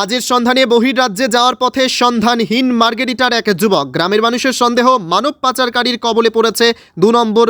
কাজের সন্ধানে বহির্রাজ্যে যাওয়ার পথে সন্ধানহীন মার্গেরিটার এক যুবক। গ্রামের মানুষের সন্দেহ, মানব পাচারকারীর কবলে পড়েছে দু নম্বর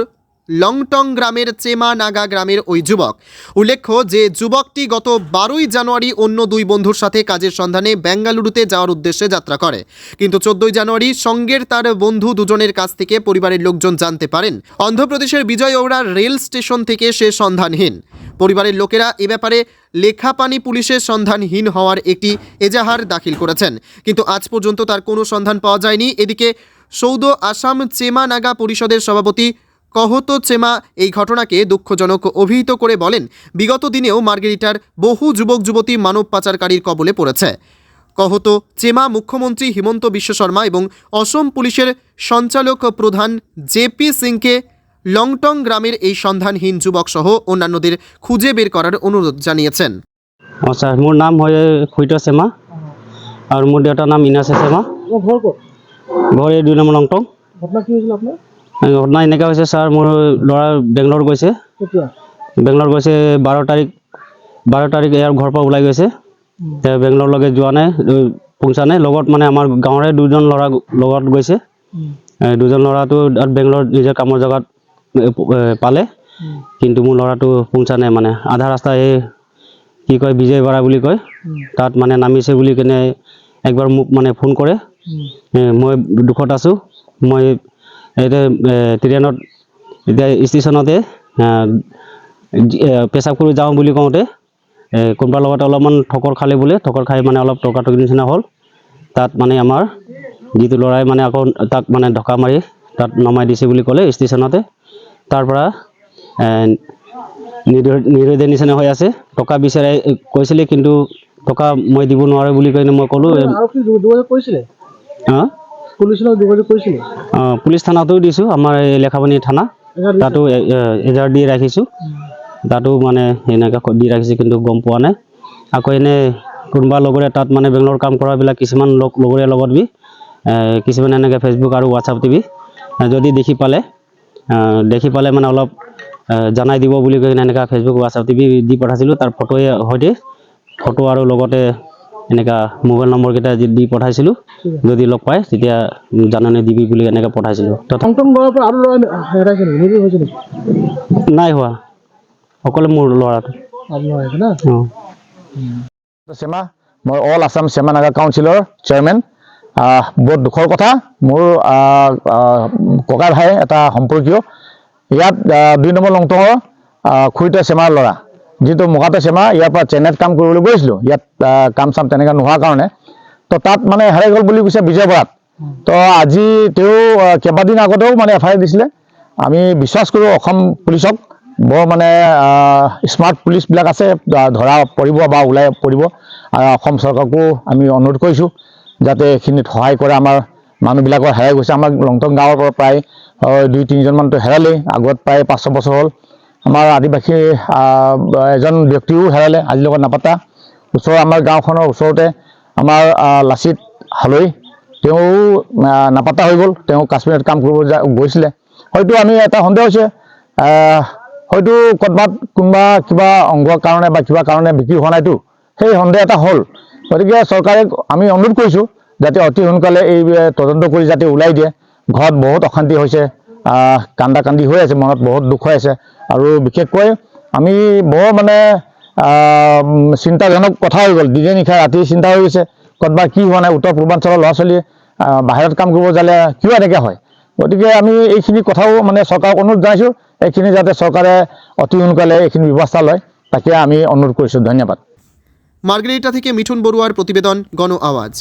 লংটং গ্রামের চেমা নাগা গ্রামের ওই যুবক। উল্লেখ্য যে যুবকটি গত বারোই জানুয়ারি অন্য দুই বন্ধুর সাথে কাজের সন্ধানে বেঙ্গালুরুতে যাওয়ার উদ্দেশ্যে যাত্রা করে। কিন্তু চোদ্দই জানুয়ারি সঙ্গের তার বন্ধু দুজনের কাছ থেকে পরিবারের লোকজন জানতে পারেন। অন্ধ্রপ্রদেশের বিজয় ওড়া রেল স্টেশন থেকে সে সন্ধানহীন। পরিবারের লোকেরা এ ব্যাপারে লেখাপানি পুলিশের সন্ধানহীন হওয়ার একটি এজাহার দাখিল করেছেন। কিন্তু আজ পর্যন্ত তার কোনো সন্ধান পাওয়া যায়নি। এদিকে সৌদ আসাম চেমা নাগা পরিষদের সভাপতি কহত চেমা এই ঘটনাকে দুঃখজনক অভিহিত করে বলেন, বিগত দিনেও মার্গেরিটার বহু যুবক যুবতী মানব পাচারকারীর কবলে পড়েছে। কহত চেমা মুখ্যমন্ত্রী হিমন্ত বিশ্ব শর্মা এবং অসম পুলিশের সঞ্চালক প্রধান জেপি সিংকে লংটং গ্রামের এই সন্ধানহীন যুবক সহ অন্যান্যদের খুঁজে বের করার অনুরোধ জানিয়েছেন। আচ্ছা মোৰ নাম হয় খুইত চেমা আৰু মোৰ দেউতাৰ নাম ঘৰ ক'ত? ঘৰ এই দুই নম্বৰ লংটং। ঘটনা কি হৈছিল আপোনাৰ? ঘটনা এনেকুৱা হৈছে ছাৰ মোৰ ল'ৰা বেংগলৰ গৈছে। বেংগলৰ গৈছে বাৰ তাৰিখ বাৰ তাৰিখ ইয়াৰ ঘৰৰ পৰা ওলাই গৈছে। বেংগলৰলৈকে যোৱা নাই পহুঁচা নাই। লগত মানে আমাৰ গাঁৱৰে দুজন ল'ৰা লগত গৈছে। দুজন ল'ৰাটো বেংগলৰ নিজৰ কামৰ জেগাত পালে। কিন্তু মোৰ ল'ৰাটো পহুঁচা নাই মানে? আধা ৰাস্তা এই কি কয় বিজয় বৰা বুলি কয়। তাত মানে নামিছে বুলি কেনে একবাৰ মোক মানে ফোন কৰে। মই দুখত আছোঁ। মই এতিয়া ট্ৰেইনত এতিয়া ষ্টেচনতে পেচাব কৰি যাওঁ বুলি কওঁতে কোনোবাৰ লগত অলপমান ঠকৰ খালে বোলে। ঠকৰ খাই মানে অলপ টকাটকি নিচিনা হ'ল। তাত মানে আমাৰ যিটো ল'ৰাই মানে আকৌ তাক মানে ঢকা মাৰি তাত নমাই দিছে বুলি ক'লে ষ্টেচনতে। তাৰ পৰা এ, নিৰ্দয় নিৰ্দয় নিচিনা হৈ আছে। টকা বিচাৰে কৈছিলে কিন্তু টকা মই দিব নোৱাৰোঁ বুলি কৈ মই ক'লোঁ। এ, আৰু কি যোগ- যোগাযোগ কৰিছিলে? হা? পুলিচৰ লগত যোগাযোগ কৰিছিলে? অঁ, পুলিচ থানাতো দিছোঁ আমাৰ এই লেখাপানী থানা। তাতো এ- এ- দি ৰাখিছোঁ। তাতো মানে এনেকৈ দি ৰাখিছে কিন্তু গম পোৱা নাই। আকৌ এনে কোনোবা লগৰে তাত মানে বেংগলৰ কাম কৰাবিলাক কিছুমান লগ লগৰীয়াৰ লগত বি কিছুমান এনেকৈ ফেচবুক আৰু হোৱাটছআপ টিভি যদি দেখি পালে। দেখি পালে মানে অলপ জনাই দিব বুলি কৈ কিনে এনেকুৱা ফেচবুক হোৱাটছআপ টিভি দি পঠাইছিলোঁ তাৰ ফটোৱে সৈতে ফটো আৰু লগতে এনেকুৱা মোবাইল নম্বৰকেইটা দি পঠাইছিলোঁ যদি লগ পায় তেতিয়া জাননী দিবি বুলি এনেকৈ পঠাইছিলোঁ। নাই হোৱা অকলে মোৰ ল'ৰাটো। চেমা মই অল আছাম চেমা নাগা কাউন্সিলৰ চেয়াৰমেন বহুত দুখৰ কথা। মোৰ ককা ভাই এটা সম্পৰ্কীয়। ইয়াত দুই নম্বৰ লংটঙৰ খুৰিত চেমাৰ ল'ৰা। যিটো মগাতে চেমা ইয়াৰ পৰা চেন্নাইত কাম কৰিবলৈ গৈছিলোঁ। ইয়াত কাম চাম তেনেকৈ নোহোৱাৰ কাৰণে। তো তাত মানে হেৰাই গ'ল বুলি কৈছে বিজয় তো আজি তেওঁ কেইবাদিন আগতেও মানে এফ আই আৰ দিছিলে। আমি বিশ্বাস কৰোঁ, অসম পুলিচক বৰ মানে স্মাৰ্ট পুলিচবিলাক আছে, ধৰা পৰিব বা ওলাই পৰিব। আৰু অসম চৰকাৰকো আমি অনুৰোধ কৰিছোঁ। যাতে এইখিনিত সহায় কৰে আমাৰ মানুহবিলাকৰ, হেৰাই গৈছে। আমাৰ লংটং গাঁৱৰ পৰা প্ৰায় দুই তিনিজনমানতো হেৰালেই। আগত প্ৰায় পাঁচ, ছয় বছৰ হ'ল। আমাৰ আদিবাসী এজন ব্যক্তিও হেৰালে, আজিৰ লগত নাপাতা। ওচৰৰ আমাৰ গাঁওখনৰ ওচৰতে আমাৰ লাচিত হালৈ। তেওঁ নাপাতা হৈ গ'ল। তেওঁ কাশ্মীৰত কাম কৰিব গৈছিলে। হয়তো আমি এটা সন্দেহ হৈছে হয়তো ক'ৰবাত কোনোবা কিবা অংগৰ কাৰণে বা কিবা কাৰণে বিক্ৰী হোৱা নাইতো। সেই সন্দেহ এটা হ'ল। গতিকে চৰকাৰে আমি অনুৰোধ কৰিছোঁ যাতে অতি সোনকালে এই তদন্ত কৰি যাতে ওলাই দিয়ে। ঘৰত বহুত অশান্তি হৈছে কান্দা কান্দি হৈ আছে মনত বহুত দুখ হৈ আছে। আৰু বিশেষকৈ আমি বৰ মানে চিন্তাজনক কথা হৈ গ'ল। দিনে নিশা ৰাতি চিন্তা হৈ গৈছে ক'ৰবাত কি হোৱা নাই উত্তৰ পূৰ্বাঞ্চলৰ ল'ৰা ছোৱালী আহ, বাহিৰত কাম কৰিব যালে কিয় এনেকৈ হয়? গতিকে আমি এইখিনি কথাও মানে চৰকাৰক অনুৰোধ জনাইছোঁ এইখিনি যাতে চৰকাৰে অতি সোনকালে এইখিনি ব্যৱস্থা লয় তাকে আমি অনুৰোধ কৰিছোঁ। ধন্যবাদ। মার্গেরিটা থেকে মিঠুন বড়ুয়ার প্রতিবেদন গণ আওয়াজ।